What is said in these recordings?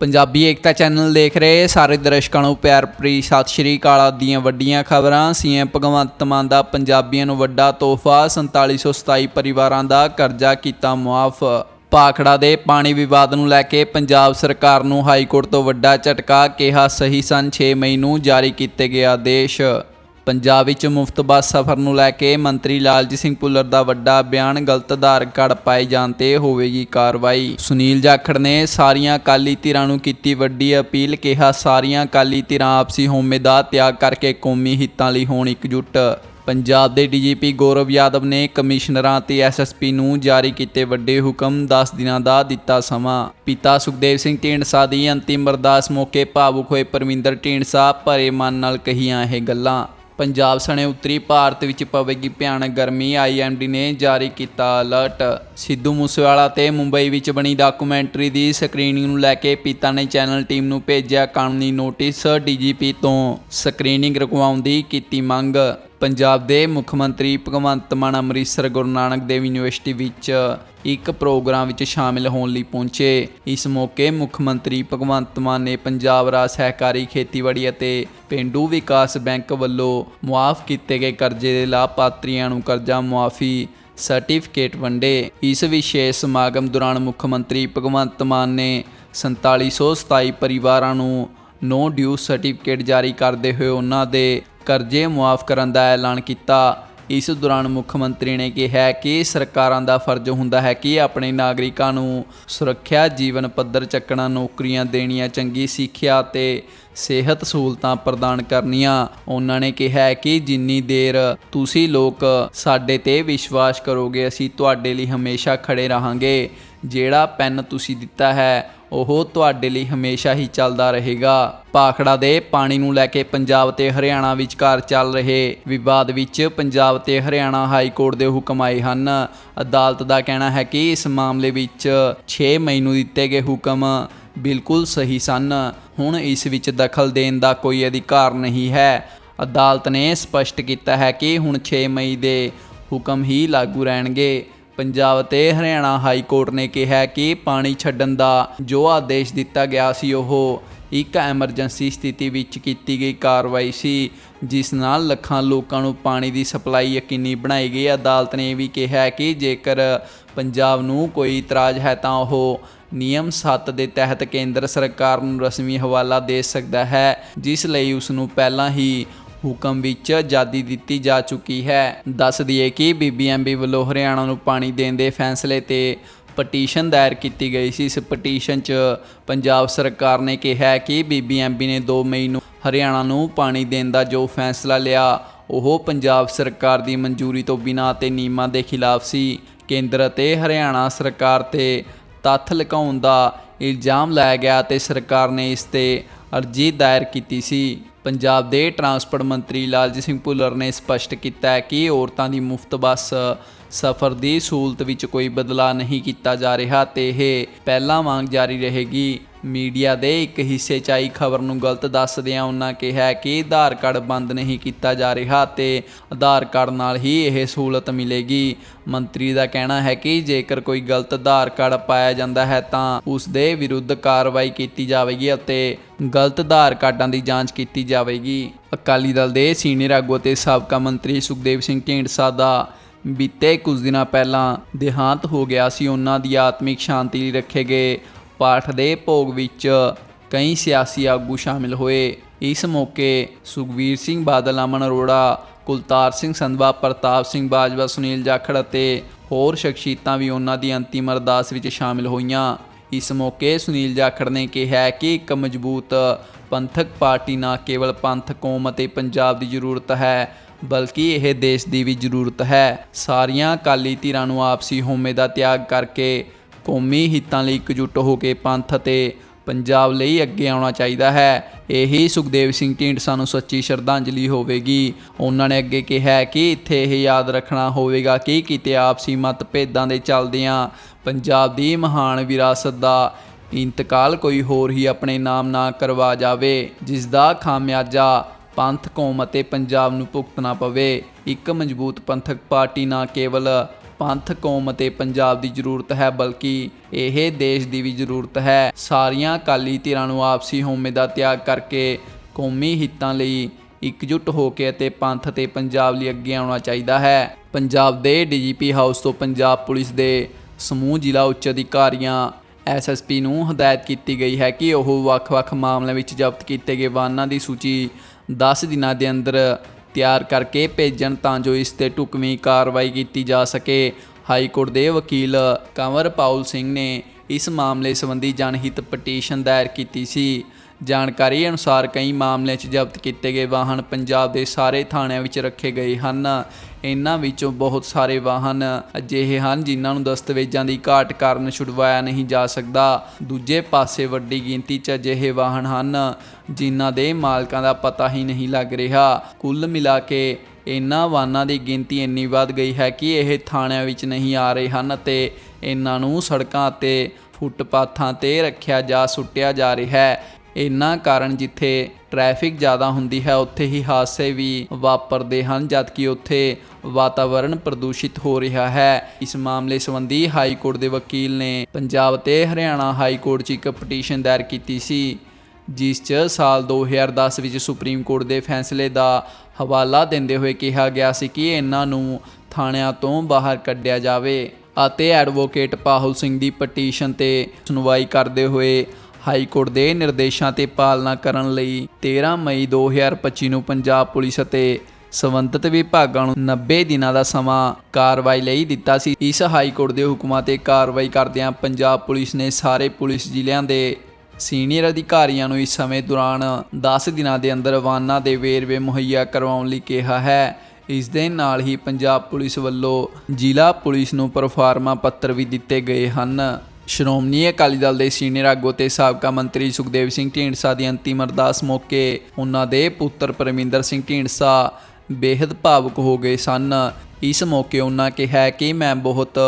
ਪੰਜਾਬੀ ਏਕਤਾ channel ਦੇਖ ਰਹੇ ਸਾਰੇ ਦਰਸ਼ਕਾਂ ਨੂੰ ਪਿਆਰ ਭਰੀ ਸਤਿ ਸ਼੍ਰੀ ਅਕਾਲ ਦੀਆਂ ਵੱਡੀਆਂ ਖਬਰਾਂ। ਸੀਐਮ ਭਗਵੰਤ ਮਾਨ ਦਾ ਪੰਜਾਬੀਆਂ ਨੂੰ ਵੱਡਾ ਤੋਹਫਾ 4727 ਪਰਿਵਾਰਾਂ ਦਾ ਕਰਜ਼ਾ ਕੀਤਾ ਮੁਆਫ। ਪਾਖੜਾ ਦੇ ਪਾਣੀ ਵਿਵਾਦ ਨੂੰ ਲੈ ਕੇ ਪੰਜਾਬ ਸਰਕਾਰ ਨੂੰ ਹਾਈ ਕੋਰਟ ਤੋਂ ਵੱਡਾ ਝਟਕਾ ਕਿਹਾ, ਸਹੀ ਸਨ 6 ਮਈ ਨੂੰ ਜਾਰੀ ਕੀਤੇ ਗਏ ਆਦੇਸ਼। ਪੰਜਾਬ ਵਿੱਚ ਮੁਫਤ ਬੱਸ ਸਫ਼ਰ ਨੂੰ ਲੈ ਕੇ ਮੰਤਰੀ ਲਾਲਜੀਤ ਸਿੰਘ ਭੁੱਲਰ ਦਾ ਵੱਡਾ ਬਿਆਨ, ਗਲਤ ਆਧਾਰ ਕਾਰਡ ਪਾਏ ਜਾਣ ਤੇ ਹੋਵੇਗੀ ਕਾਰਵਾਈ। ਸੁਨੀਲ ਜਾਖੜ ਨੇ ਸਾਰੀਆਂ ਅਕਾਲੀ ਧਿਰਾਂ ਨੂੰ ਕੀਤੀ ਵੱਡੀ ਅਪੀਲ, ਕਿਹਾ ਸਾਰੀਆਂ ਅਕਾਲੀ ਧਿਰਾਂ ਆਪਸੀ ਹੋਮੇ ਦਾ ਤਿਆਗ ਕਰਕੇ ਕੌਮੀ ਹਿੱਤਾਂ ਲਈ ਹੋਣ ਇਕਜੁੱਟ। ਪੰਜਾਬ ਦੇ ਡੀਜੀਪੀ ਗੌਰਵ ਯਾਦਵ ਨੇ ਕਮਿਸ਼ਨਰਾਂ ਤੇ ਐਸਐਸਪੀ ਨੂੰ ਜਾਰੀ ਕੀਤੇ ਵੱਡੇ ਹੁਕਮ 10 ਦਿਨਾਂ ਦਾ ਦਿੱਤਾ ਸਮਾਂ। ਪਿਤਾ ਸੁਖਦੇਵ ਸਿੰਘ ਢੀਂਡਸਾ ਦੀ ਅੰਤਿਮ ਅਰਦਾਸ ਮੌਕੇ ਭਾਵੁਕ ਹੋਏ ਪਰਮਿੰਦਰ ਢੀਂਡਸਾ ਭਰੇ ਮਨ ਨਾਲ ਕਹੀਆਂ ਇਹ ਗੱਲਾਂ। ਪੰਜਾਬ ਸਣੇ ਉੱਤਰੀ ਭਾਰਤ ਵਿੱਚ ਪਵੇਗੀ ਭਿਆਨਕ ਗਰਮੀ। ਆਈਐਮਡੀ ਨੇ ਜਾਰੀ ਕੀਤਾ ਅਲਰਟ। ਸਿੱਧੂ ਮੂਸੇਵਾਲਾ ਤੇ ਮੁੰਬਈ ਵਿੱਚ ਬਣੀ ਡਾਕੂਮੈਂਟਰੀ ਦੀ ਸਕਰੀਨਿੰਗ ਨੂੰ ਲੈ ਕੇ ਪਿਤਾ ਨੇ ਚੈਨਲ ਟੀਮ ਨੂੰ ਭੇਜਿਆ ਕਾਨੂੰਨੀ ਨੋਟਿਸ ਡੀਜੀਪੀ ਤੋਂ। ਸਕਰੀਨਿੰਗ ਰਕਵਾਉਣ ਦੀ ਕੀਤੀ ਮੰਗ। ਪੰਜਾਬ ਦੇ ਮੁੱਖ ਮੰਤਰੀ ਭਗਵੰਤ ਮਾਨ ਅੰਮ੍ਰਿਤਸਰ ਗੁਰੂ ਨਾਨਕ ਦੇਵ ਯੂਨੀਵਰਸਿਟੀ ਵਿੱਚ ਇੱਕ ਪ੍ਰੋਗਰਾਮ ਵਿੱਚ ਸ਼ਾਮਿਲ ਹੋਣ ਲਈ ਪਹੁੰਚੇ। ਇਸ ਮੌਕੇ ਮੁੱਖ ਮੰਤਰੀ ਭਗਵੰਤ ਮਾਨ ਨੇ ਪੰਜਾਬ ਰਾਜ ਸਹਿਕਾਰੀ ਖੇਤੀਬਾੜੀ ਅਤੇ ਪਿੰਡੂ ਵਿਕਾਸ ਬੈਂਕ ਵੱਲੋਂ ਮੁਆਫ ਕੀਤੇ ਗਏ ਕਰਜ਼ੇ ਦੇ ਲਾਭਪਾਤਰੀਆਂ ਨੂੰ ਕਰਜ਼ਾ ਮੁਆਫੀ ਸਰਟੀਫਿਕੇਟ ਵੰਡੇ। ਇਸ ਵਿਸ਼ੇਸ਼ ਸਮਾਗਮ ਦੌਰਾਨ ਮੁੱਖ ਮੰਤਰੀ ਭਗਵੰਤ ਮਾਨ ਨੇ 4727 ਪਰਿਵਾਰਾਂ ਨੂੰ ਨੋ ਡਿਊ ਸਰਟੀਫਿਕੇਟ ਜਾਰੀ ਕਰਦੇ ਹੋਏ ਉਹਨਾਂ ਦੇ ਕਰਜ਼ੇ ਮੁਆਫ ਕਰਨ ਦਾ ਐਲਾਨ ਕੀਤਾ। ਇਸ ਦੌਰਾਨ ਮੁੱਖ ਮੰਤਰੀ ਨੇ ਕਿਹਾ ਕਿ ਸਰਕਾਰਾਂ ਦਾ ਫਰਜ਼ ਹੁੰਦਾ ਹੈ ਕਿ ਆਪਣੇ ਨਾਗਰਿਕਾਂ ਨੂੰ ਸੁਰੱਖਿਆ, ਜੀਵਨ ਪੱਧਰ ਚੱਕਣਾ, ਨੌਕਰੀਆਂ ਦੇਣੀਆਂ, ਚੰਗੀ ਸਿੱਖਿਆ ਅਤੇ ਸਿਹਤ ਸਹੂਲਤਾਂ ਪ੍ਰਦਾਨ ਕਰਨੀਆਂ। ਉਹਨਾਂ ਨੇ ਕਿਹਾ ਕਿ ਜਿੰਨੀ ਦੇਰ ਤੁਸੀਂ ਲੋਕ ਸਾਡੇ ਤੇ ਵਿਸ਼ਵਾਸ ਕਰੋਗੇ, ਅਸੀਂ ਤੁਹਾਡੇ ਲਈ ਹਮੇਸ਼ਾ ਖੜੇ ਰਹਾਂਗੇ। ਜਿਹੜਾ ਪੈਨ ਤੁਸੀਂ ਦਿੱਤਾ ਹੈ ਉਹ ਤੁਹਾਡੇ ਲਈ ਹਮੇਸ਼ਾ ਹੀ ਚੱਲਦਾ ਰਹੇਗਾ। ਪਾਖੜਾ ਦੇ ਪਾਣੀ ਨੂੰ ਲੈ ਕੇ ਪੰਜਾਬ ਤੇ ਹਰਿਆਣਾ ਵਿਚਕਾਰ ਚੱਲ ਰਹੇ ਵਿਵਾਦ ਵਿੱਚ ਪੰਜਾਬ ਤੇ ਹਰਿਆਣਾ ਹਾਈ ਕੋਰਟ ਦੇ ਹੁਕਮ ਆਏ ਹਨ। ਅਦਾਲਤ ਦਾ ਕਹਿਣਾ ਹੈ ਕਿ ਇਸ ਮਾਮਲੇ ਵਿੱਚ 6 ਮਈ ਨੂੰ ਦਿੱਤੇ ਗਏ ਹੁਕਮ ਬਿਲਕੁਲ ਸਹੀ ਸਨ। ਹੁਣ ਇਸ ਵਿੱਚ ਦਖਲ ਦੇਣ ਦਾ ਕੋਈ ਅਧਿਕਾਰ ਨਹੀਂ ਹੈ। ਅਦਾਲਤ ਨੇ ਸਪਸ਼ਟ ਕੀਤਾ ਹੈ ਕਿ ਹੁਣ 6 ਮਈ ਦੇ ਹੁਕਮ ਹੀ ਲਾਗੂ ਰਹਿਣਗੇ। ਪੰਜਾਬ ਤੇ ਹਰਿਆਣਾ ਹਾਈ ਕੋਰਟ ਨੇ ਕਿਹਾ ਕਿ ਪਾਣੀ ਛੱਡਣ ਦਾ ਜੋ ਆਦੇਸ਼ ਦਿੱਤਾ ਗਿਆ ਸੀ, ਉਹ ਇੱਕ ਐਮਰਜੈਂਸੀ ਸਥਿਤੀ ਵਿੱਚ ਕੀਤੀ ਗਈ ਕਾਰਵਾਈ ਸੀ, ਜਿਸ ਨਾਲ ਲੱਖਾਂ ਲੋਕਾਂ ਨੂੰ ਪਾਣੀ ਦੀ ਸਪਲਾਈ ਯਕੀਨੀ ਬਣਾਈ ਗਈ। ਅਦਾਲਤ ਨੇ ਇਹ ਵੀ ਕਿਹਾ ਕਿ ਜੇਕਰ ਪੰਜਾਬ ਨੂੰ ਕੋਈ ਇਤਰਾਜ਼ ਹੈ ਤਾਂ ਉਹ ਨਿਯਮ 7 ਦੇ ਤਹਿਤ ਕੇਂਦਰ ਸਰਕਾਰ ਨੂੰ ਰਸਮੀ ਹਵਾਲਾ ਦੇ ਸਕਦਾ ਹੈ, ਜਿਸ ਲਈ ਉਸ ਨੂੰ ਪਹਿਲਾਂ ਹੀ ਹੁਕਮ ਵਿੱਚ ਆਜ਼ਾਦੀ ਦਿੱਤੀ ਜਾ ਚੁੱਕੀ ਹੈ। ਦੱਸ ਦਈਏ ਕਿ ਬੀਬੀਐਮਬੀ ਵੱਲੋਂ ਹਰਿਆਣਾ ਨੂੰ ਪਾਣੀ ਦੇਣ ਦੇ ਫੈਸਲੇ ਤੇ ਪਟੀਸ਼ਨ ਦਾਇਰ ਕੀਤੀ ਗਈ ਸੀ। ਇਸ ਪਟੀਸ਼ਨ 'ਚ ਪੰਜਾਬ ਸਰਕਾਰ ਨੇ ਕਿਹਾ ਕਿ ਬੀਬੀਐਮਬੀ ਨੇ 2 ਮਈ ਨੂੰ ਹਰਿਆਣਾ ਨੂੰ ਪਾਣੀ ਦੇਣ ਦਾ ਜੋ ਫੈਸਲਾ ਲਿਆ, ਉਹ ਪੰਜਾਬ ਸਰਕਾਰ ਦੀ ਮਨਜ਼ੂਰੀ ਤੋਂ ਬਿਨਾਂ ਤੇ ਨਿਯਮਾਂ ਦੇ ਖਿਲਾਫ ਸੀ। ਕੇਂਦਰ ਅਤੇ ਹਰਿਆਣਾ ਸਰਕਾਰ ਤੇ ਤੱਥ ਲਗਾਉਣ ਦਾ ਇਲਜ਼ਾਮ ਲਾਇਆ ਗਿਆ ਤੇ ਸਰਕਾਰ ਨੇ ਇਸ ਤੇ ਅਰਜ਼ੀ ਦਾਇਰ ਕੀਤੀ ਸੀ। ਪੰਜਾਬ ਦੇ ਟਰਾਂਸਪੋਰਟ ਮੰਤਰੀ ਲਾਲਜੀਤ ਸਿੰਘ ਭੁੱਲਰ ਨੇ ਸਪਸ਼ਟ ਕੀਤਾ ਹੈ ਕਿ ਔਰਤਾਂ ਦੀ ਮੁਫਤ ਬੱਸ ਸਫ਼ਰ ਦੀ ਸਹੂਲਤ ਵਿੱਚ ਕੋਈ ਬਦਲਾਅ ਨਹੀਂ ਕੀਤਾ ਜਾ ਰਿਹਾ ਤੇ ਇਹ ਪਹਿਲਾਂ ਵਾਂਗ ਜਾਰੀ ਰਹੇਗੀ। ਮੀਡੀਆ ਦੇ ਇੱਕ ਹਿੱਸੇ 'ਚ ਆਈ ਖਬਰ ਨੂੰ ਗਲਤ ਦੱਸਦਿਆਂ ਉਹਨਾਂ ਕਿਹਾ ਕਿ ਆਧਾਰ ਕਾਰਡ ਬੰਦ ਨਹੀਂ ਕੀਤਾ ਜਾ ਰਿਹਾ ਤੇ ਆਧਾਰ ਕਾਰਡ ਨਾਲ ਹੀ ਇਹ ਸਹੂਲਤ ਮਿਲੇਗੀ। ਮੰਤਰੀ ਦਾ ਕਹਿਣਾ ਹੈ ਕਿ ਜੇਕਰ ਕੋਈ ਗਲਤ ਆਧਾਰ ਕਾਰਡ ਪਾਇਆ ਜਾਂਦਾ ਹੈ ਤਾਂ ਉਸ ਦੇ ਵਿਰੁੱਧ ਕਾਰਵਾਈ ਕੀਤੀ ਜਾਵੇਗੀ ਅਤੇ ਗਲਤ ਆਧਾਰ ਕਾਰਡਾਂ ਦੀ ਜਾਂਚ ਕੀਤੀ ਜਾਵੇਗੀ। ਅਕਾਲੀ ਦਲ ਦੇ ਸੀਨੀਅਰ ਆਗੂ ਅਤੇ ਸਾਬਕਾ ਮੰਤਰੀ ਸੁਖਦੇਵ ਸਿੰਘ ਢੀਂਡਸਾ ਦਾ ਬੀਤੇ ਕੁਝ ਦਿਨਾਂ ਪਹਿਲਾਂ ਦੇਹਾਂਤ ਹੋ ਗਿਆ ਸੀ, ਉਹਨਾਂ ਦੀ ਆਤਮਿਕ ਸ਼ਾਂਤੀ ਲਈ ਰੱਖੇ ਗਏ ਪਾਠ ਦੇ ਭੋਗ ਵਿੱਚ ਕਈ ਸਿਆਸੀ ਆਗੂ ਸ਼ਾਮਿਲ ਹੋਏ। ਇਸ ਮੌਕੇ ਸੁਖਵੀਰ ਸਿੰਘ ਬਾਦਲ, ਅਮਨ ਅਰੋੜਾ, ਕੁਲਤਾਰ ਸਿੰਘ ਸੰਧਵਾ, ਪ੍ਰਤਾਪ ਸਿੰਘ ਬਾਜਵਾ, ਸੁਨੀਲ ਜਾਖੜ ਅਤੇ ਹੋਰ ਸ਼ਖਸੀਅਤਾਂ ਵੀ ਉਹਨਾਂ ਦੀ ਅੰਤਿਮ ਅਰਦਾਸ ਵਿੱਚ ਸ਼ਾਮਿਲ ਹੋਈਆਂ। ਇਸ ਮੌਕੇ ਸੁਨੀਲ ਜਾਖੜ ਨੇ ਕਿਹਾ ਕਿ ਇੱਕ ਮਜ਼ਬੂਤ ਪੰਥਕ ਪਾਰਟੀ ਨਾ ਕੇਵਲ ਪੰਥ, ਕੌਮ ਅਤੇ ਪੰਜਾਬ ਦੀ ਜ਼ਰੂਰਤ ਹੈ ਬਲਕਿ ਇਹ ਦੇਸ਼ ਦੀ ਵੀ ਜ਼ਰੂਰਤ ਹੈ। ਸਾਰੀਆਂ ਅਕਾਲੀ ਧਿਰਾਂ ਨੂੰ ਆਪਸੀ ਹਉਮੈ ਦਾ ਤਿਆਗ ਕਰਕੇ ਕੌਮੀ ਹਿੱਤਾਂ ਲਈ ਇਕਜੁੱਟ ਹੋ ਕੇ ਪੰਥ ਅਤੇ ਪੰਜਾਬ ਲਈ ਅੱਗੇ ਆਉਣਾ ਚਾਹੀਦਾ ਹੈ। ਇਹੀ ਸੁਖਦੇਵ ਸਿੰਘ ਢੀਂਡਸਾ ਨੂੰ ਸੱਚੀ ਸ਼ਰਧਾਂਜਲੀ ਹੋਵੇਗੀ। ਉਹਨਾਂ ਨੇ ਅੱਗੇ ਕਿਹਾ ਕਿ ਇੱਥੇ ਇਹ ਯਾਦ ਰੱਖਣਾ ਹੋਵੇਗਾ ਕਿ ਕਿਤੇ ਆਪਸੀ ਮਤਭੇਦਾਂ ਦੇ ਚੱਲਦਿਆਂ ਪੰਜਾਬ ਦੀ ਮਹਾਨ ਵਿਰਾਸਤ ਦਾ ਇੰਤਕਾਲ ਕੋਈ ਹੋਰ ਹੀ ਆਪਣੇ ਨਾਮ ਨਾ ਕਰਵਾ ਜਾਵੇ ਜਿਸ ਦਾ ਖਾਮਿਆਜਾ ਪੰਥ ਕੌਮ ਅਤੇ ਪੰਜਾਬ ਨੂੰ ਭੁਗਤਣਾ ਪਵੇ। ਇੱਕ ਮਜ਼ਬੂਤ ਪੰਥਕ ਪਾਰਟੀ ਨਾ ਕੇਵਲ ਪੰਥ ਕੌਮ ਅਤੇ ਪੰਜਾਬ ਦੀ ਜ਼ਰੂਰਤ ਹੈ, ਬਲਕਿ ਇਹ ਦੇਸ਼ ਦੀ ਵੀ ਜ਼ਰੂਰਤ ਹੈ। ਸਾਰੀਆਂ ਅਕਾਲੀ ਧਿਰਾਂ ਨੂੰ ਆਪਸੀ ਹਉਮੈ ਦਾ ਤਿਆਗ ਕਰਕੇ ਕੌਮੀ ਹਿੱਤਾਂ ਲਈ ਇਕਜੁੱਟ ਹੋ ਕੇ ਅਤੇ ਪੰਥ ਤੇ ਪੰਜਾਬ ਲਈ ਅੱਗੇ ਆਉਣਾ ਚਾਹੀਦਾ ਹੈ। ਪੰਜਾਬ ਦੇ ਡੀਜੀਪੀ ਹਾਊਸ ਤੋਂ ਪੰਜਾਬ ਪੁਲਿਸ ਦੇ ਸਮੂਹ ਜ਼ਿਲ੍ਹਾ ਉੱਚ ਅਧਿਕਾਰੀਆਂ ਐਸਐਸਪੀ ਨੂੰ ਹਦਾਇਤ ਕੀਤੀ ਗਈ ਹੈ ਕਿ ਉਹ ਵੱਖ-ਵੱਖ ਮਾਮਲਿਆਂ ਵਿੱਚ ਜ਼ਬਤ ਕੀਤੇ ਗਏ ਵਾਹਨਾਂ ਦੀ ਸੂਚੀ 10 ਦਿਨਾਂ ਦੇ ਅੰਦਰ ਤਿਆਰ ਕਰਕੇ ਭੇਜਣ ਤਾਂ ਜੋ ਇਸ ਤੇ ਢੁਕਵੀਂ ਕਾਰਵਾਈ ਕੀਤੀ ਜਾ ਸਕੇ। ਹਾਈ ਕੋਰਟ ਦੇ ਵਕੀਲ ਕੰਵਰ ਪਾਉਲ ਸਿੰਘ ਨੇ ਇਸ ਮਾਮਲੇ ਸੰਬੰਧੀ ਜਨਹਿਤ ਪਟੀਸ਼ਨ ਦਾਇਰ ਕੀਤੀ ਸੀ। ਜਾਣਕਾਰੀ ਅਨੁਸਾਰ ਕਈ ਮਾਮਲਿਆਂ 'ਚ ਜ਼ਬਤ ਕੀਤੇ ਗਏ ਵਾਹਨ ਪੰਜਾਬ ਦੇ ਸਾਰੇ ਥਾਣਿਆਂ ਵਿੱਚ ਰੱਖੇ ਗਏ ਹਨ। ਇਹਨਾਂ ਵਿੱਚੋਂ ਬਹੁਤ ਸਾਰੇ ਵਾਹਨ ਅਜਿਹੇ ਹਨ ਜਿਨ੍ਹਾਂ ਨੂੰ ਦਸਤਾਵੇਜ਼ਾਂ ਦੀ ਘਾਟ ਕਾਰਨ ਛੁਡਵਾਇਆ ਨਹੀਂ ਜਾ ਸਕਦਾ। ਦੂਜੇ ਪਾਸੇ ਵੱਡੀ ਗਿਣਤੀ 'ਚ ਅਜਿਹੇ ਵਾਹਨ ਹਨ ਜਿਨ੍ਹਾਂ ਦੇ ਮਾਲਕਾਂ ਦਾ ਪਤਾ ਹੀ ਨਹੀਂ ਲੱਗ ਰਿਹਾ। ਕੁੱਲ ਮਿਲਾ ਕੇ ਇਹਨਾਂ ਵਾਹਨਾਂ ਦੀ ਗਿਣਤੀ ਇੰਨੀ ਵੱਧ ਗਈ ਹੈ ਕਿ ਇਹ ਥਾਣਿਆਂ ਵਿੱਚ ਨਹੀਂ ਆ ਰਹੇ ਹਨ ਅਤੇ ਇਹਨਾਂ ਨੂੰ ਸੜਕਾਂ ਅਤੇ ਫੁੱਟਪਾਥਾਂ ਤੇ ਰੱਖਿਆ ਜਾ ਸੁੱਟਿਆ ਜਾ ਰਿਹਾ ਹੈ। ਇਹਨਾਂ ਕਾਰਨ ਜਿੱਥੇ ਟ੍ਰੈਫਿਕ ਜ਼ਿਆਦਾ ਹੁੰਦੀ ਹੈ, ਉੱਥੇ ਹੀ ਹਾਦਸੇ ਵੀ ਵਾਪਰਦੇ ਹਨ, ਜਦਕਿ ਉੱਥੇ ਵਾਤਾਵਰਣ ਪ੍ਰਦੂਸ਼ਿਤ ਹੋ ਰਿਹਾ ਹੈ। ਇਸ ਮਾਮਲੇ ਸੰਬੰਧੀ ਹਾਈ ਕੋਰਟ ਦੇ ਵਕੀਲ ਨੇ ਪੰਜਾਬ ਤੇ ਹਰਿਆਣਾ ਹਾਈ ਕੋਰਟ 'ਚ ਇੱਕ ਪਟੀਸ਼ਨ ਦਾਇਰ ਕੀਤੀ ਸੀ, ਜਿਸ 'ਚ ਸਾਲ 2010 ਵਿੱਚ ਸੁਪਰੀਮ ਕੋਰਟ ਦੇ ਫੈਸਲੇ ਦਾ ਹਵਾਲਾ ਦਿੰਦੇ ਹੋਏ ਕਿਹਾ ਗਿਆ ਸੀ ਕਿ ਇਹਨਾਂ ਨੂੰ ਥਾਣਿਆਂ ਤੋਂ ਬਾਹਰ ਕੱਢਿਆ ਜਾਵੇ ਅਤੇ ਐਡਵੋਕੇਟ ਪਾਹੁਲ ਸਿੰਘ ਦੀ ਪਟੀਸ਼ਨ ਤੇ ਸੁਣਵਾਈ ਕਰਦੇ ਹੋਏ ਹਾਈ ਕੋਰਟ ਦੇ ਨਿਰਦੇਸ਼ਾਂ ਤੇ ਪਾਲਣਾ ਕਰਨ ਲਈ 13 ਮਈ 2025 ਨੂੰ ਪੰਜਾਬ ਪੁਲਿਸ ਅਤੇ ਸੰਬੰਧਿਤ ਵਿਭਾਗਾਂ ਨੂੰ 90 ਦਿਨਾਂ ਦਾ ਸਮਾਂ ਕਾਰਵਾਈ ਲਈ ਦਿੱਤਾ ਸੀ। ਇਸ ਹਾਈ ਕੋਰਟ ਦੇ ਹੁਕਮਾਂ ਤੇ ਕਾਰਵਾਈ ਕਰਦਿਆਂ ਪੰਜਾਬ ਪੁਲਿਸ ਨੇ ਸਾਰੇ ਪੁਲਿਸ ਜ਼ਿਲ੍ਹਿਆਂ ਦੇ ਸੀਨੀਅਰ ਅਧਿਕਾਰੀਆਂ ਨੂੰ ਇਸ ਸਮੇਂ ਦੌਰਾਨ 10 ਦਿਨਾਂ ਦੇ ਅੰਦਰ ਵਾਹਨਾਂ ਦੇ ਵੇਰਵੇ ਮੁਹੱਈਆ ਕਰਵਾਉਣ ਲਈ ਕਿਹਾ ਹੈ। ਇਸ ਦੇ ਨਾਲ ਹੀ ਪੰਜਾਬ ਪੁਲਿਸ ਵੱਲੋਂ ਜ਼ਿਲ੍ਹਾ ਪੁਲਿਸ ਨੂੰ ਪਰਫਾਰਮਾ ਪੱਤਰ ਵੀ ਦਿੱਤੇ ਗਏ ਹਨ। ਸ਼੍ਰੋਮਣੀ ਅਕਾਲੀ ਦਲ ਦੇ ਸੀਨੀਅਰ ਆਗੂ ਤੇ ਸਾਬਕਾ ਮੰਤਰੀ ਸੁਖਦੇਵ ਸਿੰਘ ਢੀਂਡਸਾ ਦੀ ਅੰਤਿਮ ਅਰਦਾਸ ਮੌਕੇ ਉਹਨਾਂ ਦੇ ਪੁੱਤਰ ਪਰਮਿੰਦਰ ਸਿੰਘ ਢੀਂਡਸਾ ਬੇहद ਭਾਵੁਕ ਹੋ ਗਏ ਸਨ। ਇਸ ਮੌਕੇ ਉਹਨਾਂ ਕਿਹਾ ਕਿ ਮੈਂ ਬਹੁਤ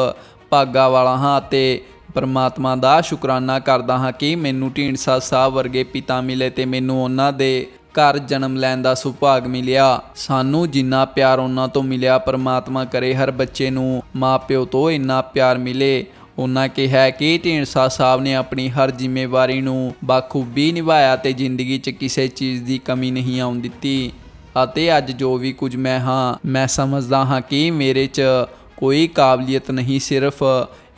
ਭਾਗਾ ਵਾਲਾ ਹਾਂ ਅਤੇ ਪਰਮਾਤਮਾ ਦਾ ਸ਼ੁਕਰਾਨਾ ਕਰਦਾ ਹਾਂ ਕਿ ਮੈਨੂੰ ਢੀਂਡਸਾ ਸਾਹਿਬ ਵਰਗੇ ਪਿਤਾ ਮਿਲੇ ਤੇ ਮੈਨੂੰ ਉਹਨਾਂ ਦੇ ਘਰ ਜਨਮ ਲੈਣ ਦਾ ਸੁਭਾਗ ਮਿਲਿਆ। ਸਾਨੂੰ ਜਿੰਨਾ ਪਿਆਰ ਉਹਨਾਂ ਤੋਂ ਮਿਲਿਆ, ਪਰਮਾਤਮਾ ਕਰੇ ਹਰ ਬੱਚੇ ਨੂੰ ਮਾਪਿਓ ਤੋਂ ਇੰਨਾ ਪਿਆਰ ਮਿਲੇ। ਉਹਨਾਂ ਕਿਹਾ ਕਿ ਢੀਂਡਸਾ ਸਾਹਿਬ ਨੇ ਆਪਣੀ ਹਰ ਜ਼ਿੰਮੇਵਾਰੀ ਨੂੰ ਬਾਖੂਬੀ ਨਿਭਾਇਆ ਤੇ ਜ਼ਿੰਦਗੀ 'ਚ ਕਿਸੇ ਚੀਜ਼ ਦੀ ਕਮੀ ਨਹੀਂ ਆਉਣ ਦਿੱਤੀ। ਅਤੇ ਅੱਜ ਜੋ ਵੀ ਕੁਝ ਮੈਂ ਹਾਂ, ਮੈਂ ਸਮਝਦਾ ਹਾਂ ਕਿ ਮੇਰੇ 'ਚ ਕੋਈ ਕਾਬਲੀਅਤ ਨਹੀਂ, ਸਿਰਫ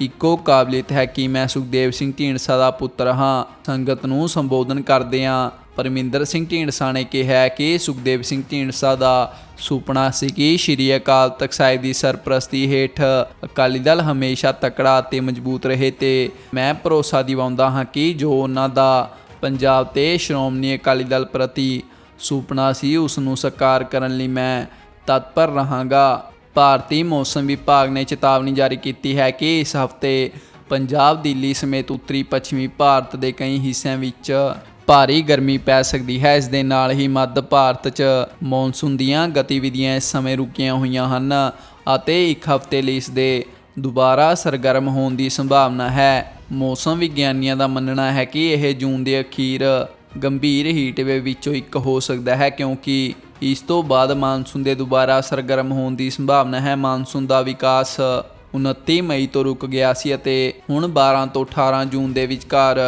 ਇੱਕੋ ਕਾਬਲੀਅਤ ਹੈ ਕਿ ਮੈਂ ਸੁਖਦੇਵ ਸਿੰਘ ਢੀਂਡਸਾ ਦਾ ਪੁੱਤਰ ਹਾਂ। ਸੰਗਤ ਨੂੰ ਸੰਬੋਧਨ ਕਰਦਿਆਂ ਪਰਮਿੰਦਰ ਸਿੰਘ ਢੀਂਡਸਾ ਨੇ ਕਿਹਾ ਕਿ ਸੁਖਦੇਵ ਸਿੰਘ ਢੀਂਡਸਾ ਦਾ ਸੁਪਨਾ ਸੀ ਕਿ ਸ਼੍ਰੀ ਅਕਾਲ ਤਖਤ ਸਾਹਿਬ ਦੀ ਸਰਪ੍ਰਸਤੀ ਹੇਠ ਅਕਾਲੀ ਦਲ ਹਮੇਸ਼ਾ ਤਕੜਾ ਅਤੇ ਮਜ਼ਬੂਤ ਰਹੇ ਤੇ ਮੈਂ ਭਰੋਸਾ ਦਿਵਾਉਂਦਾ ਹਾਂ ਕਿ ਜੋ ਉਹਨਾਂ ਦਾ ਪੰਜਾਬ ਤੇ ਸ਼੍ਰੋਮਣੀ ਅਕਾਲੀ ਦਲ ਪ੍ਰਤੀ ਸੁਪਨਾ ਸੀ ਉਸ ਨੂੰ ਸਾਕਾਰ ਕਰਨ ਲਈ ਮੈਂ ਤਤਪਰ ਰਹਾਂਗਾ। ਭਾਰਤੀ ਮੌਸਮ ਵਿਭਾਗ ਨੇ ਚੇਤਾਵਨੀ ਜਾਰੀ ਕੀਤੀ ਹੈ ਕਿ ਇਸ ਹਫ਼ਤੇ ਪੰਜਾਬ ਦਿੱਲੀ ਸਮੇਤ ਉੱਤਰੀ ਪੱਛਮੀ ਭਾਰਤ ਦੇ ਕਈ ਹਿੱਸਿਆਂ ਵਿੱਚ ਭਾਰੀ ਗਰਮੀ ਪੈ ਸਕਦੀ ਹੈ। ਇਸ ਦੇ ਨਾਲ ਹੀ ਮੱਧ ਭਾਰਤ 'ਚ ਮੌਨਸੂਨ ਦੀਆਂ ਗਤੀਵਿਧੀਆਂ ਇਸ ਸਮੇਂ ਰੁਕੀਆਂ ਹੋਈਆਂ ਹਨ ਅਤੇ ਇੱਕ ਹਫ਼ਤੇ ਲਈ ਇਸ ਦੇ ਦੁਬਾਰਾ ਸਰਗਰਮ ਹੋਣ ਦੀ ਸੰਭਾਵਨਾ ਹੈ। ਮੌਸਮ ਵਿਗਿਆਨੀਆਂ ਦਾ ਮੰਨਣਾ ਹੈ ਕਿ ਇਹ ਜੂਨ ਦੇ ਅਖੀਰ ਗੰਭੀਰ ਹੀਟ ਵੇਵ ਵਿੱਚੋਂ ਇੱਕ ਹੋ ਸਕਦਾ ਹੈ ਕਿਉਂਕਿ ਇਸ ਤੋਂ ਬਾਅਦ ਮਾਨਸੂਨ ਦੇ ਦੁਬਾਰਾ ਸਰਗਰਮ ਹੋਣ ਦੀ ਸੰਭਾਵਨਾ ਹੈ। ਮਾਨਸੂਨ ਦਾ ਵਿਕਾਸ 29 ਮਈ ਤੋਂ ਰੁਕ ਗਿਆ ਸੀ ਅਤੇ ਹੁਣ 12 ਤੋਂ 18 ਜੂਨ ਦੇ ਵਿਚਕਾਰ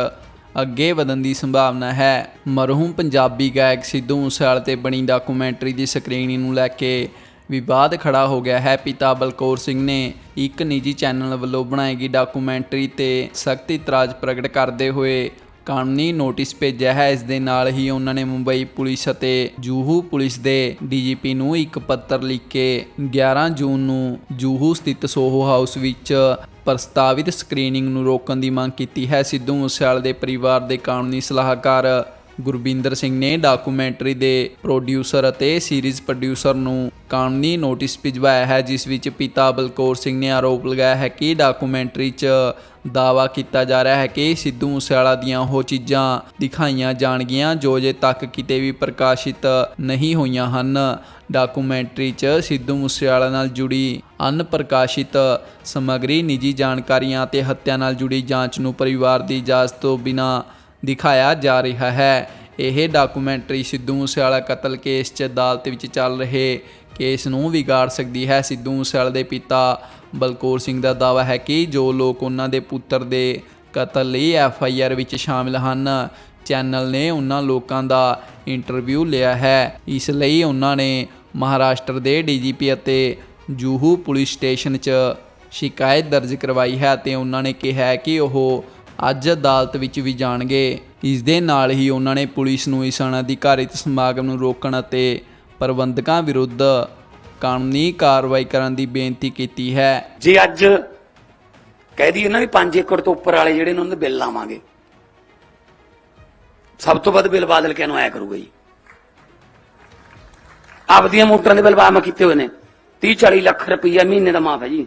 ਅੱਗੇ ਵਧਣ ਦੀ ਸੰਭਾਵਨਾ ਹੈ। ਮਰਹੂਮ ਪੰਜਾਬੀ ਗਾਇਕ ਸਿੱਧੂ ਮੂਸੇਵਾਲੇ ਤੇ ਬਣੀ ਡਾਕੂਮੈਂਟਰੀ ਦੀ ਸਕਰੀਨਿੰਗ ਨੂੰ ਲੈ ਕੇ ਵਿਵਾਦ ਖੜਾ ਹੋ ਗਿਆ ਹੈ। ਪਿਤਾ ਬਲਕੌਰ ਸਿੰਘ ਨੇ ਇੱਕ ਨਿੱਜੀ ਚੈਨਲ ਵੱਲੋਂ ਬਣਾਈ ਗਈ ਡਾਕੂਮੈਂਟਰੀ ਤੇ ਸਖਤ ਇਤਰਾਜ਼ ਪ੍ਰਗਟ ਕਰਦੇ ਹੋਏ ਕਾਨੂੰਨੀ ਨੋਟਿਸ ਭੇਜਿਆ ਹੈ। ਇਸ ਦੇ ਨਾਲ ਹੀ ਉਹਨਾਂ ਨੇ ਮੁੰਬਈ ਪੁਲਿਸ ਅਤੇ ਜੂਹੂ ਪੁਲਿਸ ਦੇ ਡੀਜੀਪੀ ਨੂੰ ਇੱਕ ਪੱਤਰ ਲਿਖ ਕੇ 11 ਜੂਨ ਨੂੰ ਜੂਹੂ ਸਥਿਤ ਸੋਹੋ ਹਾਊਸ ਵਿੱਚ ਪ੍ਰਸਤਾਵਿਤ ਸਕਰੀਨਿੰਗ ਨੂੰ ਰੋਕਣ ਦੀ ਮੰਗ ਕੀਤੀ ਹੈ। ਸਿੱਧੂ ਮੂਸੇਵਾਲੇ ਦੇ ਪਰਿਵਾਰ ਦੇ ਕਾਨੂੰਨੀ ਸਲਾਹਕਾਰ ਗੁਰਬਿੰਦਰ ਸਿੰਘ ਨੇ ਡਾਕੂਮੈਂਟਰੀ ਦੇ ਪ੍ਰੋਡਿਊਸਰ ਅਤੇ ਸੀਰੀਜ਼ ਪ੍ਰੋਡਿਊਸਰ ਨੂੰ ਕਾਨੂੰਨੀ ਨੋਟਿਸ ਭਿਜਵਾਇਆ ਹੈ, ਜਿਸ ਵਿੱਚ ਪਿਤਾ ਬਲਕੌਰ ਸਿੰਘ ਨੇ ਆਰੋਪ ਲਗਾਇਆ ਹੈ ਕਿ ਡਾਕੂਮੈਂਟਰੀ 'ਚ ਦਾਅਵਾ ਕੀਤਾ ਜਾ ਰਿਹਾ ਹੈ ਕਿ ਸਿੱਧੂ ਮੂਸੇਵਾਲਾ ਦੀਆਂ ਉਹ ਚੀਜ਼ਾਂ ਦਿਖਾਈਆਂ ਜਾਣਗੀਆਂ ਜੋ ਜੇ ਤੱਕ ਕਿਤੇ ਵੀ ਪ੍ਰਕਾਸ਼ਿਤ ਨਹੀਂ ਹੋਈਆਂ ਹਨ। ਡਾਕੂਮੈਂਟਰੀ 'ਚ ਸਿੱਧੂ ਮੂਸੇਵਾਲਾ ਨਾਲ ਜੁੜੀ ਅਨਪ੍ਰਕਾਸ਼ਿਤ ਸਮੱਗਰੀ, ਨਿੱਜੀ ਜਾਣਕਾਰੀਆਂ ਅਤੇ ਹੱਤਿਆ ਨਾਲ ਜੁੜੀ ਜਾਂਚ ਨੂੰ ਪਰਿਵਾਰ ਦੀ ਇਜਾਜ਼ਤ ਤੋਂ ਬਿਨਾਂ ਦਿਖਾਇਆ ਜਾ ਰਿਹਾ ਹੈ। ਇਹ ਡਾਕੂਮੈਂਟਰੀ ਸਿੱਧੂ ਮੂਸੇਵਾਲਾ ਕਤਲ ਕੇਸ 'ਚ ਅਦਾਲਤ ਵਿੱਚ ਚੱਲ ਰਹੇ ਕੇਸ ਨੂੰ ਵਿਗਾੜ ਸਕਦੀ ਹੈ। ਸਿੱਧੂ ਮੂਸੇਵਾਲੇ ਦੇ ਪਿਤਾ ਬਲਕੌਰ ਸਿੰਘ ਦਾ ਦਾਅਵਾ ਹੈ ਕਿ ਜੋ ਲੋਕ ਉਹਨਾਂ ਦੇ ਪੁੱਤਰ ਦੇ ਕਤਲ ਲਈ ਐਫ ਆਈ ਆਰ ਵਿੱਚ ਸ਼ਾਮਿਲ ਹਨ, ਚੈਨਲ ਨੇ ਉਹਨਾਂ ਲੋਕਾਂ ਦਾ ਇੰਟਰਵਿਊ ਲਿਆ ਹੈ। ਇਸ ਲਈ ਉਹਨਾਂ ਨੇ ਮਹਾਰਾਸ਼ਟਰ ਦੇ ਡੀਜੀਪੀ ਅਤੇ ਜੂਹੂ ਪੁਲਿਸ ਸਟੇਸ਼ਨ 'ਚ ਸ਼ਿਕਾਇਤ ਦਰਜ ਕਰਵਾਈ ਹੈ ਤੇ ਉਹਨਾਂ ਨੇ ਕਿਹਾ ਕਿ ਉਹ ਅੱਜ ਅਦਾਲਤ ਵਿੱਚ ਵੀ ਜਾਣਗੇ। ਇਸ ਦੇ ਨਾਲ ਹੀ ਉਹਨਾਂ ਨੇ ਪੁਲਿਸ ਨੂੰ ਇਸ ਅਣਅਧਿਕਾਰਿਤ ਸਮਾਗਮ ਨੂੰ ਰੋਕਣ ਅਤੇ ਪ੍ਰਬੰਧਕਾਂ ਵਿਰੁੱਧ ਕਾਨੂੰਨੀ ਕਾਰਵਾਈ ਕਰਨ ਦੀ ਬੇਨਤੀ ਕੀਤੀ ਹੈ। ਜੇ ਅੱਜ ਕਹਿ ਦਈਏ ਨਾ ਵੀ 5 ਏਕੜ ਤੋਂ ਉੱਪਰ ਵਾਲੇ ਜਿਹੜੇ ਨੇ, ਉਹਨਾਂ ਦੇ ਬਿੱਲ ਲਾਵਾਂਗੇ। ਸਭ ਤੋਂ ਵੱਧ ਬਿੱਲ ਬਾਦਲ ਕਿਹਨੂੰ ਆਇਆ ਕਰੂਗਾ ਜੀ। ਆਪਦੀਆਂ ਮੋਟਰਾਂ ਦੇ ਬਿੱਲ ਬਾਮਾ ਕੀਤੇ ਹੋਏ ਨੇ। 30 40 ਲੱਖ ਰੁਪਈਆ ਮਹੀਨੇ ਦਾ ਮਾਫ ਹੈ ਜੀ।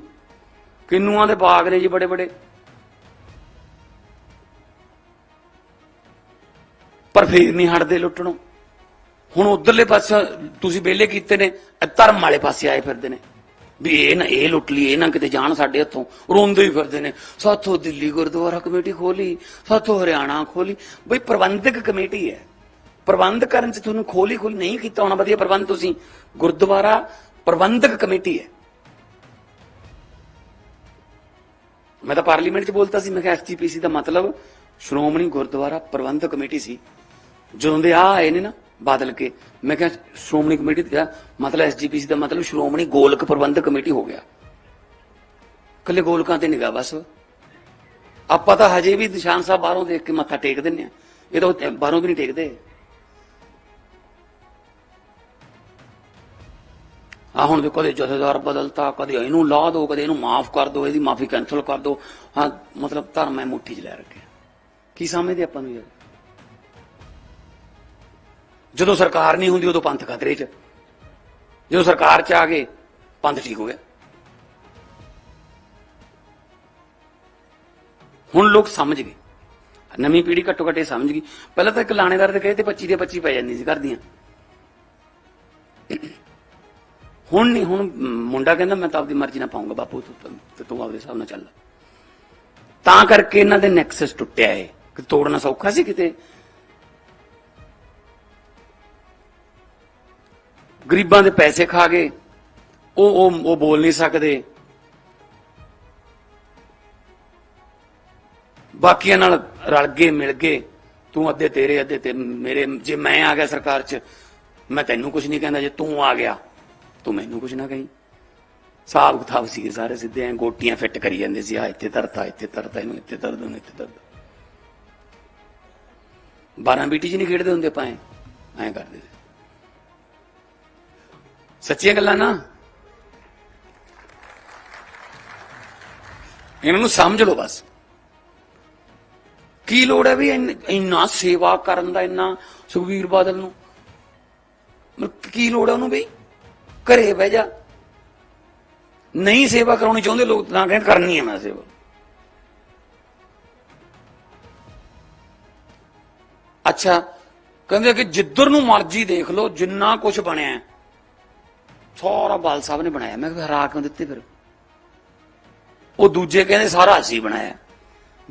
ਕਿੰਨੂਆਂ ਦੇ ਬਾਗ ਨੇ ਜੀ ਬੜੇ ਬੜੇ ਪਰ ਫੇਰ ਨਹੀਂ ਹਟਦੇ ਲੁੱਟਣੋਂ। ਹੁਣ ਉਧਰਲੇ ਪਾਸੇ ਤੁਸੀਂ ਵਿਹਲੇ ਕੀਤੇ ਨੇ ਧਰਮ ਵਾਲੇ ਪਾਸੇ ਆਏ ਫਿਰਦੇ ਨੇ। ਵੀ ਇਹ ਨਾ, ਇਹ ਲੁੱਟ ਲਈ, ਇਹ ਨਾ ਕਿਤੇ ਜਾਣ ਸਾਡੇ ਹੱਥੋਂ। ਰੋਂਦੇ ਹੀ ਫਿਰਦੇ ਨੇ, ਸਾਥੋਂ ਦਿੱਲੀ ਗੁਰਦੁਆਰਾ ਕਮੇਟੀ ਖੋਲੀ, ਸਾਥੋਂ ਹਰਿਆਣਾ ਖੋਲੀ। ਬਈ ਪ੍ਰਬੰਧਕ ਕਮੇਟੀ ਹੈ। ਪ੍ਰਬੰਧ ਕਰਨ ਚ ਤੁਹਾਨੂੰ ਖੋਲੀ ਖੋਲੀ ਨਹੀਂ ਕੀਤਾ ਹੋਣਾ, ਵਧੀਆ ਪ੍ਰਬੰਧ ਤੁਸੀਂ। ਗੁਰਦੁਆਰਾ ਪ੍ਰਬੰਧਕ ਕਮੇਟੀ ਹੈ। ਮੈਂ ਤਾਂ ਪਾਰਲੀਮੈਂਟ 'ਚ ਬੋਲਤਾ ਸੀ, ਮੈਂ ਕਿਹਾ ਐਸਜੀਪੀਸੀ ਦਾ ਮਤਲਬ, ਸ਼੍ਰੋਮਣੀ ਗੁਰਦੁਆਰਾ ਪ੍ਰਬੰਧਕ ਕਮੇਟੀ ਸੀ। ਜਦੋਂ ਦੇ ਆ ਆਏ ਨੇ ਨਾ ਬਾਦਲ ਕੇ। ਮੈਂ ਕਿਹਾ, ਸ਼੍ਰੋਮਣੀ ਕਮੇਟੀ ਦਾ ਮਤਲਬ ਐਸਜੀਪੀਸੀ ਦਾ ਮਤਲਬ ਸ਼੍ਰੋਮਣੀ ਗੋਲਕ ਪ੍ਰਬੰਧਕ ਕਮੇਟੀ ਹੋ ਗਿਆ। ਕੱਲੇ ਗੋਲਕਾਂ ਤੇ ਨਿਗਾਹ ਬਸ। ਆਪਾਂ ਤਾਂ ਹਜੇ ਵੀ ਨਿਸ਼ਾਨ ਸਾਹਿਬ ਬਾਹਰੋਂ ਦੇਖ ਕੇ ਮੱਥਾ ਟੇਕ ਦਿੰਨੇ ਆ ਇਹ ਤਾਂ ਬਾਹਰੋਂ ਵੀ ਨਹੀਂ ਟੇਕਦੇ। ਆ ਹੁਣ ਵੀ ਕਦੇ ਜਥੇਦਾਰ ਬਦਲਤਾ, ਕਦੇ ਇਹਨੂੰ ਲਾ ਦੋ, ਕਦੇ ਇਹਨੂੰ ਮਾਫ ਕਰ ਦੋ, ਇਹਦੀ ਮਾਫੀ ਕੈਨਸਲ ਕਰ ਦੋ। ਹਾਂ, ਮਤਲਬ ਧਰਮ ਹੈ ਮੁੱਠੀ 'ਚ ਲੈ ਰੱਖਿਆ। ਕੀ ਸਮਝਦੇ ਆਪਾਂ ਨੂੰ ਯਾਰ ਜਦੋਂ ਸਰਕਾਰ ਨਹੀਂ ਹੁੰਦੀ, ਉਦੋਂ ਪੰਥ ਖਤਰੇ 'ਚ। ਜਦੋਂ ਸਰਕਾਰ 'ਚ ਆ ਗਏ ਪੰਥ ਠੀਕ ਹੋ ਗਿਆ। ਹੁਣ ਲੋਕ ਸਮਝ ਗਏ। ਨਵੀਂ ਪੀੜ੍ਹੀ ਘੱਟੋ ਘੱਟ ਇਹ ਸਮਝ ਗਈ। ਪਹਿਲਾਂ ਤਾਂ ਇੱਕ ਲਾਣੇਦਾਰ ਦੇ ਕਹੇ ਤੇ 25 ਦੇ 25 ਪੈ ਜਾਂਦੀ ਸੀ ਘਰ ਦੀਆਂ ਹੁਣ ਨਹੀਂ, ਹੁਣ ਮੁੰਡਾ ਕਹਿੰਦਾ, ਮੈਂ ਤਾਂ ਆਪਦੀ ਮਰਜ਼ੀ ਨਾਲ ਪਾਉਂਗਾ ਬਾਪੂ, ਤੂੰ ਤੇ, ਤੂੰ ਆਪਦੇ ਹਿਸਾਬ ਨਾਲ ਚੱਲ। ਤਾਂ ਕਰਕੇ ਇਹਨਾਂ ਦੇ ਨੈਕਸਸ ਟੁੱਟਿਆ ਏ। ਕਿ ਤੋੜਨਾ ਸੌਖਾ ਸੀ ਕਿਤੇ? ਗਰੀਬਾਂ ਦੇ ਪੈਸੇ ਖਾ ਗਏ। ਉਹ ਉਹ ਉਹ ਬੋਲ ਨਹੀਂ ਸਕਦੇ। ਬਾਕੀਆਂ ਨਾਲ ਰਲ ਗਏ, ਮਿਲ ਗਏ। ਤੂੰ ਅੱਧੇ ਤੇਰੇ, ਅੱਧੇ ਤੇ ਮੇਰੇ। ਜੇ ਮੈਂ ਆ ਗਿਆ ਸਰਕਾਰ 'ਚ, ਮੈਂ ਤੈਨੂੰ ਕੁਝ ਨਹੀਂ ਕਹਿੰਦਾ। ਜੇ ਤੂੰ ਆ ਗਿਆ, ਤੂੰ ਮੈਨੂੰ ਕੁਝ ਨਾ ਕਹੀਂ। ਸਾਬ ਕਿਤਾਬ ਸੀ ਸਾਰੇ ਸਿੱਧੇ, ਐ ਗੋਟੀਆਂ ਫਿੱਟ ਕਰੀ ਜਾਂਦੇ ਸੀ। ਆ ਇੱਥੇ ਧਰਤਾ ਇੱਥੇ ਧਰਤਾ, ਇਹਨੂੰ ਇੱਥੇ ਧਰ ਦੋ ਇੱਥੇ ਧਰ ਦੋ। 12 ਬੀਟੀ ਜੀ ਨਹੀਂ ਖੇਡਦੇ ਹੁੰਦੇ ਪਾਏ ਐਂ ਕਰਦੇ ਸੀ। ਸੱਚੀਆਂ ਗੱਲਾਂ ਨਾ। ਇਹਨਾਂ ਨੂੰ ਸਮਝ ਲਓ ਬਸ। ਕੀ ਲੋੜ ਹੈ ਵੀ ਇੰਨ- ਇੰਨਾ ਸੇਵਾ ਕਰਨ ਦਾ, ਇੰਨਾ ਸੁਖਵੀਰ ਬਾਦਲ ਨੂੰ? ਮਤਲਬ ਕੀ ਲੋੜ ਹੈ ਉਹਨੂੰ ਵੀ? ਘਰੇ ਬਹਿ ਜਾ। ਨਹੀਂ ਸੇਵਾ ਕਰਾਉਣੀ ਚਾਹੁੰਦੇ ਲੋਕ, ਤਾਂ ਕਹਿੰਦੇ ਕਰਨੀ ਹੈ ਮੈਂ ਸੇਵਾ। ਅੱਛਾ, ਕਹਿੰਦੇ ਕਿ ਜਿੱਧਰ ਨੂੰ ਮਰਜ਼ੀ ਦੇਖ ਲਓ, ਜਿੰਨਾ ਕੁਝ ਬਣਿਆ ਸਾਰਾ ਬਾਲ ਸਾਹਿਬ ਨੇ ਬਣਾਇਆ। ਮੈਂ ਕਿਹਾ ਹਰਾ ਕਿਉਂ ਦਿੱਤੇ ਫਿਰ? ਉਹ ਦੂਜੇ ਕਹਿੰਦੇ ਸਾਰਾ ਅਸੀਂ ਬਣਾਇਆ।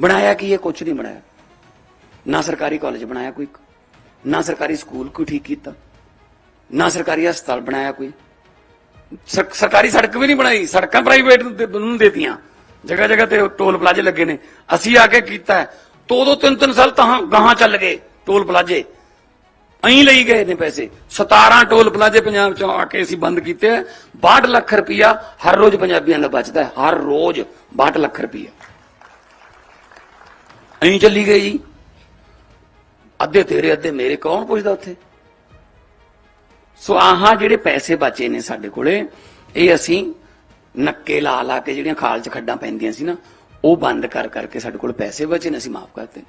ਬਣਾਇਆ ਕੀ ਇਹ ਕੁਝ ਨਹੀਂ ਬਣਾਇਆ। ਨਾ ਸਰਕਾਰੀ ਕਾਲਜ ਬਣਾਇਆ ਕੋਈ। ਨਾ ਸਰਕਾਰੀ ਸਕੂਲ ਕੋਈ ਠੀਕ ਕੀਤਾ। ਨਾ ਸਰਕਾਰੀ ਹਸਪਤਾਲ ਬਣਾਇਆ ਕੋਈ। ਸਰ- ਸਰਕਾਰੀ ਸੜਕ ਵੀ ਨਹੀਂ ਬਣਾਈ। ਸੜਕਾਂ ਪ੍ਰਾਈਵੇਟ ਨੂੰ ਦੇਤੀਆਂ। ਜਗ੍ਹਾ ਜਗ੍ਹਾ ਤੇ ਟੋਲ ਪਲਾਜ਼ੇ ਲੱਗੇ ਨੇ। ਅਸੀਂ ਆ ਕੇ ਕੀਤਾ। ਹੈ। ਦੋ ਦੋ ਤਿੰਨ ਤਿੰਨ ਸਾਲ ਤਾਂ ਗਾਹਾਂ ਚੱਲ ਗਏ ਟੋਲ ਪਲਾਜ਼ੇ ਅਹੀਂ ਲਈ ਗਏ ਨੇ ਪੈਸੇ। 17 ਟੋਲ ਪਲਾਜ਼ੇ ਪੰਜਾਬ ਚੋਂ ਆ ਕੇ ਅਸੀਂ ਬੰਦ ਕੀਤੇ ਆ। 62 ਲੱਖ ਰੁਪਇਆ ਹਰ ਰੋਜ਼ ਪੰਜਾਬੀਆਂ ਦਾ ਬਚਦਾ ਹੈ। ਹਰ ਰੋਜ਼ 62 ਲੱਖ ਰੁਪਇਆ ਅਹੀਂ ਚੱਲੀ ਗਈ ਜੀ। ਅੱਧੇ ਤੇਰੇ, ਅੱਧੇ ਮੇਰੇ। ਕੌਣ ਪੁੱਛਦਾ ਉੱਥੇ? ਸੋ ਆਹਾਂ ਜਿਹੜੇ ਪੈਸੇ ਬਚੇ ਨੇ ਸਾਡੇ ਕੋਲੇ, ਇਹ ਅਸੀਂ ਨੱਕੇ ਲਾ ਲਾ ਕੇ ਜਿਹੜੀਆਂ ਖਾਲ 'ਚ ਖੱਡਾਂ ਪੈਂਦੀਆਂ ਸੀ ਨਾ, ਉਹ ਬੰਦ ਕਰ ਕਰਕੇ ਸਾਡੇ ਕੋਲ ਪੈਸੇ ਬਚੇ ਨੇ, ਅਸੀਂ ਮਾਫ ਕਰਤੇ।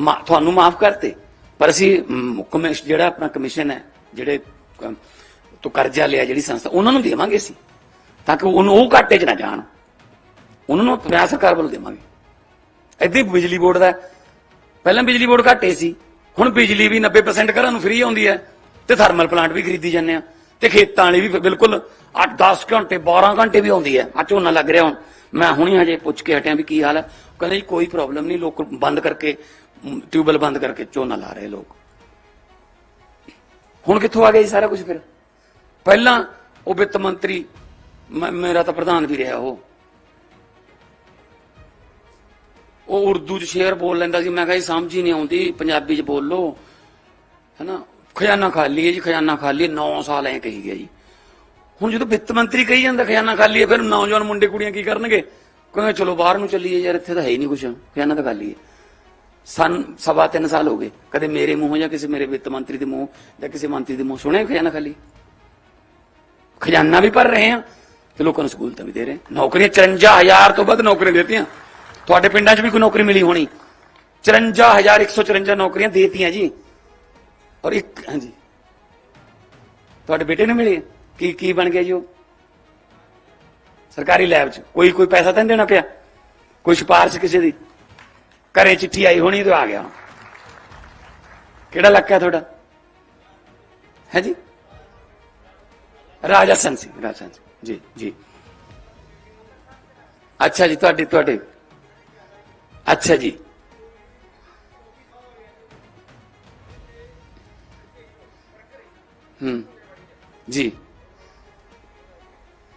ਮਾ- ਤੁਹਾਨੂੰ ਮਾਫ ਕਰਤੇ। ਪਰ ਅਸੀਂ ਕਮਿਸ਼ਨ ਜਿਹੜਾ ਆਪਣਾ ਕਮਿਸ਼ਨ ਹੈ, ਜਿਹੜੇ ਤੋਂ ਕਰਜ਼ਾ ਲਿਆ, ਜਿਹੜੀ ਸੰਸਥਾ, ਉਹਨਾਂ ਨੂੰ ਦੇਵਾਂਗੇ ਅਸੀਂ। ਤਾਂ ਕਿ ਉਹਨੂੰ, ਉਹ ਘਾਟੇ 'ਚ ਨਾ ਜਾਣ। ਉਹਨਾਂ ਨੂੰ ਪੰਜਾਬ ਸਰਕਾਰ ਵੱਲੋਂ ਦੇਵਾਂਗੇ। ਏਦਾਂ ਹੀ ਬਿਜਲੀ ਬੋਰਡ ਦਾ ਪਹਿਲਾਂ ਬਿਜਲੀ ਬੋਰਡ ਘਾਟੇ ਸੀ। ਹੁਣ ਬਿਜਲੀ ਵੀ 90% ਘਰਾਂ ਨੂੰ ਫ੍ਰੀ ਆਉਂਦੀ ਹੈ। ਤੇ ਥਰਮਲ ਪਲਾਂਟ ਵੀ ਖਰੀਦੀ ਜਾਂਦੇ ਆ। ਤੇ ਖੇਤਾਂ ਵਾਲੀ ਵੀ ਬਿਲਕੁਲ 8-10 ਘੰਟੇ 12 ਘੰਟੇ ਵੀ ਆਉਂਦੀ ਹੈ। ਆ ਝੋਨਾ ਲੱਗ ਰਿਹਾ ਹੁਣ। ਮੈਂ ਹੁਣੀ ਹਜੇ ਪੁੱਛ ਕੇ ਹਟਿਆ ਵੀ ਕੀ ਹਾਲ ਹੈ। ਕਹਿੰਦੇ ਕੋਈ ਪ੍ਰੋਬਲਮ ਨਹੀਂ, ਲੋਕ ਬੰਦ ਕਰਕੇ ਟਿਊਬਲ ਬੰਦ ਕਰਕੇ ਝੋਨਾ ਲਾ ਰਹੇ ਲੋਕ। ਹੁਣ ਕਿੱਥੋਂ ਆ ਗਿਆ ਇਹ ਸਾਰਾ ਕੁਝ ਫਿਰ? ਪਹਿਲਾਂ ਉਹ ਵਿੱਤ ਮੰਤਰੀ ਮੇਰਾ ਤਾਂ ਪ੍ਰਧਾਨ ਵੀ ਰਿਹਾ ਉਹ। ਉਹ ਉਰਦੂ ਚ ਸ਼ੇਰ ਬੋਲ ਲੈਂਦਾ ਸੀ, ਮੈਂ ਕਿਹਾ ਇਹ ਸਮਝ ਹੀ ਨਹੀਂ ਆਉਂਦੀ, ਪੰਜਾਬੀ ਚ ਬੋਲੋ। ਲੋ ਹੈਨਾ? ਖਜ਼ਾਨਾ ਖਾਲੀ ਹੈ ਜੀ, ਖਜ਼ਾਨਾ ਖਾਲੀ 9 ਸਾਲ ਐ ਕਹੀ ਗਿਆ ਜੀ। ਹੁਣ ਜਦੋਂ ਵਿੱਤ ਮੰਤਰੀ ਕਹੀ ਜਾਂਦਾ, ਖਜ਼ਾਨਾ ਖਾਲੀ ਹੈ, ਫਿਰ ਨੌਜਵਾਨ ਮੁੰਡੇ ਕੁੜੀਆਂ ਕੀ ਕਰਨਗੇ? ਕਹਿੰਦੇ ਚਲੋ ਬਾਹਰ ਨੂੰ ਚੱਲੀਏ ਯਾਰ, ਇੱਥੇ ਤਾਂ ਹੈ ਹੀ ਨਹੀਂ ਕੁਝ ਖਜ਼ਾਨਾ ਤਾਂ ਖਾਲੀ ਹੈ। ਸਨ, ਸਵਾ ਤਿੰਨ ਸਾਲ ਹੋ ਗਏ। ਕਦੇ ਮੇਰੇ ਮੂੰਹੋਂ ਜਾਂ ਕਿਸੇ ਮੇਰੇ ਵਿੱਤ ਮੰਤਰੀ ਦੇ ਮੂੰਹ ਜਾਂ ਕਿਸੇ ਮੰਤਰੀ ਦੇ ਮੂੰਹ ਸੁਣਿਆ ਖਜ਼ਾਨਾ ਖਾਲੀ? ਖਜ਼ਾਨਾ ਵੀ ਭਰ ਰਹੇ ਆ ਤੇ ਲੋਕਾਂ ਨੂੰ ਸਹੂਲਤਾਂ ਵੀ ਦੇ ਰਹੇ ਹਾਂ। ਨੌਕਰੀਆਂ 54000 ਤੋਂ ਵੱਧ ਨੌਕਰੀਆਂ ਦਿੱਤੀਆਂ। ਤੁਹਾਡੇ ਪਿੰਡਾਂ 'ਚ ਵੀ ਕੋਈ ਨੌਕਰੀ ਮਿਲੀ ਹੋਣੀ? 54154 ਨੌਕਰੀਆਂ ਦੇਤੀਆਂ ਜੀ। ਔਰ ਇੱਕ, ਹਾਂਜੀ। ਤੁਹਾਡੇ ਬੇਟੇ ਨੂੰ ਮਿਲੀ? ਕੀ ਕੀ ਬਣ ਗਿਆ ਜੀ ਉਹ? ਸਰਕਾਰੀ ਲੈਬ 'ਚ ਕੋਈ ਕੋਈ ਪੈਸਾ ਤਾਂ ਨਹੀਂ ਦੇਣਾ ਪਿਆ? ਕੋਈ ਸਿਫਾਰਿਸ਼ ਕਿਸੇ ਦੀ? ਘਰੇ ਚਿੱਠੀ ਆਈ ਹੋਣੀ ਤੇ ਆ ਗਿਆ ਕਿਹੜਾ ਇਲਾਕਾ ਤੁਹਾਡਾ? ਹੈ ਜੀ? ਰਾਜਾ ਸਿੰਘ ਰਾਜਾ ਜੀ ਜੀ। ਅੱਛਾ ਜੀ ਤੁਹਾਡੇ ਤੁਹਾਡੇ। ਅੱਛਾ ਜੀ। ਹੂੰ ਜੀ।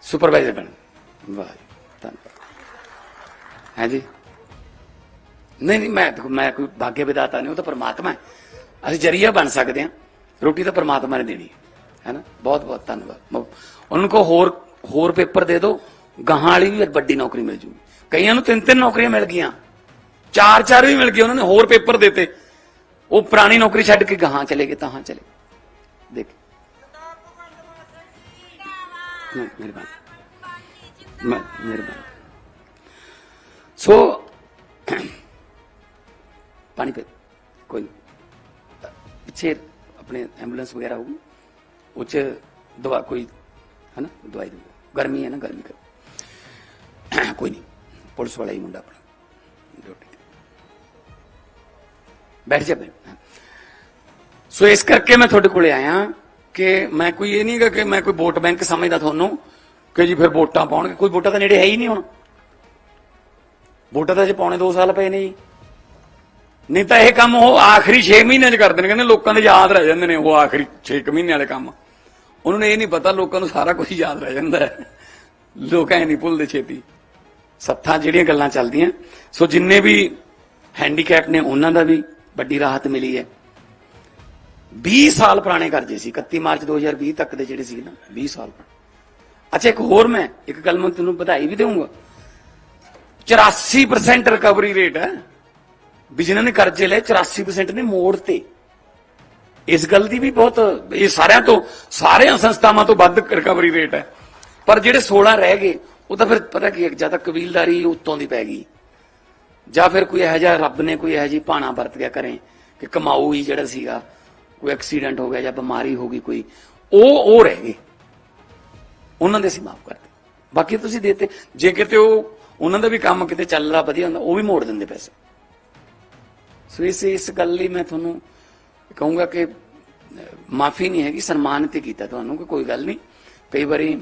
ਸੁਪਰਵਾਈਜ਼ਰ ਬਣ। ਵਾਹ ਜੀ, ਧੰਨਵਾਦ। ਹੈ ਜੀ? ਨਹੀਂ ਨਹੀਂ ਮੈਂ ਮੈਂ ਕੋਈ ਭਾਗਯ ਵਿਦਾਤਾ ਨਹੀਂ ਉਹ ਤਾਂ ਪਰਮਾਤਮਾ ਹੈ। ਅਸੀਂ ਜਰੀਆ ਬਣ ਸਕਦੇ ਹਾਂ। ਰੋਟੀ ਤਾਂ ਪਰਮਾਤਮਾ ਨੇ ਦੇਣੀ ਹੈ। ਨਾ ਬਹੁਤ ਬਹੁਤ ਧੰਨਵਾਦ। ਮ- ਉਹਨਾਂ ਕੋ ਹੋਰ ਹੋਰ ਪੇਪਰ ਦੇ ਦਿਓ। ਗਾਹਾਂ ਵਾਲੀ ਵੀ ਵੱਡੀ ਨੌਕਰੀ ਮਿਲ ਜੂਗੀ। ਕਈਆਂ ਨੂੰ ਤਿੰਨ ਤਿੰਨ ਨੌਕਰੀਆਂ ਮਿਲ ਗਈਆਂ। ਚਾਰ ਚਾਰ ਵੀ ਮਿਲ ਗਏ ਉਹਨਾਂ ਨੇ ਹੋਰ ਪੇਪਰ ਦਿੱਤੇ। ਉਹ ਪੁਰਾਣੀ ਨੌਕਰੀ ਛੱਡ ਕੇ ਗਾਹਾਂ ਚਲੇ ਗਏ ਤਾਹਾਂ ਚਲੇ ਗਏ। ਦੇਖ। ਨਹੀਂ, ਮਿਹਰਬਾਨੀ। ਮਿਹਰਬਾਨੀ। ਸੋ ਪਾਣੀ ਕੋਈ ਪਿੱਛੇ ਆਪਣੇ ਐਂਬੂਲੈਂਸ ਵਗੈਰਾ ਹੋਊਗੀ, ਉਹ 'ਚ ਦਵਾ ਕੋਈ ਹੈ ਨਾ ਦਵਾਈ ਦੇ ਗਰਮੀ ਹੈ ਨਾ, ਗਰਮੀ ਕਰ। ਕੋਈ ਨਹੀਂ, ਪੁਲਿਸ ਵਾਲਾ ਹੀ ਮੁੰਡਾ ਆਪਣਾ, ਡਿਊਟੀ ਬੈਠ ਜਾ ਬੈਠ। ਸੋ ਇਸ ਕਰਕੇ ਮੈਂ ਤੁਹਾਡੇ ਕੋਲੇ ਆਇਆ ਕਿ ਮੈਂ ਕੋਈ ਇਹ ਨਹੀਂ ਕਿ ਮੈਂ ਕੋਈ ਵੋਟ ਬੈਂਕ ਸਮਝਦਾ ਤੁਹਾਨੂੰ ਕਿ ਜੀ ਫਿਰ ਵੋਟਾਂ ਪਾਉਣਗੇ। ਕੋਈ ਵੋਟਾਂ ਤਾਂ ਨੇੜੇ ਹੈ ਹੀ ਨਹੀਂ ਹੁਣ। ਵੋਟਾਂ ਤਾਂ ਜੇ ਪੌਣੇ 2 ਸਾਲ ਪਏ ਨੇ ਜੀ। ਨਹੀਂ ਤਾਂ ਇਹ ਕੰਮ ਉਹ ਆਖਰੀ 6 ਮਹੀਨਿਆਂ 'ਚ ਕਰਦੇ ਨੇ ਕਹਿੰਦੇ ਲੋਕਾਂ ਦੇ ਯਾਦ ਰਹਿ ਜਾਂਦੇ ਨੇ ਉਹ ਆਖਰੀ 6 ਮਹੀਨੇ ਵਾਲੇ ਕੰਮ। ਉਹਨਾਂ ਨੂੰ ਇਹ ਨਹੀਂ ਪਤਾ ਲੋਕਾਂ ਨੂੰ ਸਾਰਾ ਕੁਝ ਯਾਦ ਰਹਿ ਜਾਂਦਾ ਹੈ। ਲੋਕਾਂ ਇਹ ਨਹੀਂ ਭੁੱਲਦੇ ਛੇਤੀ। ਸੱਥਾਂ ਜਿਹੜੀਆਂ ਗੱਲਾਂ ਚੱਲਦੀਆਂ। ਸੋ ਜਿੰਨੇ ਵੀ ਹੈਂਡੀਕੈਪ ਨੇ ਉਹਨਾਂ ਦਾ ਵੀ ਵੱਡੀ ਰਾਹਤ ਮਿਲੀ ਹੈ। 20 ਸਾਲ ਪੁਰਾਣੇ ਕਰਜ਼ੇ ਸੀ। 31 ਮਾਰਚ 2020 ਤੱਕ ਦੇ ਜਿਹੜੇ ਸੀ ਨਾ 20 ਸਾਲ ਪੁਰਾਣੇ। ਅੱਛਾ, ਇੱਕ ਹੋਰ ਮੈਂ ਇੱਕ ਗੱਲ ਮੈਂ ਤੁਹਾਨੂੰ ਵਧਾਈ ਵੀ ਦੇਵਾਂਗਾ 84% ਰਿਕਵਰੀ ਰੇਟ ਹੈ। ਵੀ ਜਿਨ੍ਹਾਂ ਨੇ ਕਰਜ਼ੇ ਲਏ 84% ਨੇ ਮੋੜ ਤੇ। ਇਸ ਗੱਲ ਦੀ ਵੀ ਬਹੁਤ ਇਹ ਸਾਰਿਆਂ ਤੋਂ ਸਾਰਿਆਂ ਸੰਸਥਾਵਾਂ ਤੋਂ ਵੱਧ ਰਿਕਵਰੀ ਰੇਟ ਹੈ। ਪਰ ਜਿਹੜੇ 16 ਰਹਿ ਗਏ ਉਹ ਤਾਂ ਫਿਰ ਪਤਾ ਕੀ ਹੈ, ਜਾਂ ਤਾਂ ਕਬੀਲਦਾਰੀ ਉੱਤੋਂ ਦੀ ਪੈ ਗਈ। ਜਾਂ ਫਿਰ ਕੋਈ ਇਹੋ ਜਿਹਾ ਰੱਬ ਨੇ ਕੋਈ ਇਹੋ ਜਿਹੀ ਭਾਣਾ ਵਰਤ ਗਿਆ ਕਰੇ ਕਿ ਕਮਾਊ ਹੀ ਜਿਹੜਾ ਸੀਗਾ ਕੋਈ ਐਕਸੀਡੈਂਟ ਹੋ ਗਿਆ ਜਾਂ ਬਿਮਾਰੀ ਹੋ ਗਈ ਕੋਈ ਉਹ ਉਹ ਰਹਿ ਗਏ। ਉਹਨਾਂ ਦੇ ਅਸੀਂ ਮਾਫ ਕਰਦੇ ਬਾਕੀ ਤੁਸੀਂ ਦੇਤੇ ਜੇ ਕਿਤੇ ਉਹ ਉਹਨਾਂ ਦਾ ਵੀ ਕੰਮ ਕਿਤੇ ਚੱਲਦਾ ਵਧੀਆ ਹੁੰਦਾ ਉਹ ਵੀ ਮੋੜ ਦਿੰਦੇ ਪੈਸੇ। ਸੋ ਇਸ ਇਸ ਗੱਲ ਲਈ ਮੈਂ ਤੁਹਾਨੂੰ ਕਹੂੰਗਾ ਕਿ ਮਾਫੀ ਨਹੀਂ ਹੈਗੀ, ਸਨਮਾਨਿਤ ਹੀ ਕੀਤਾ ਤੁਹਾਨੂੰ ਕਿ ਕੋਈ ਗੱਲ ਨਹੀਂ। ਕਈ ਵਾਰੀ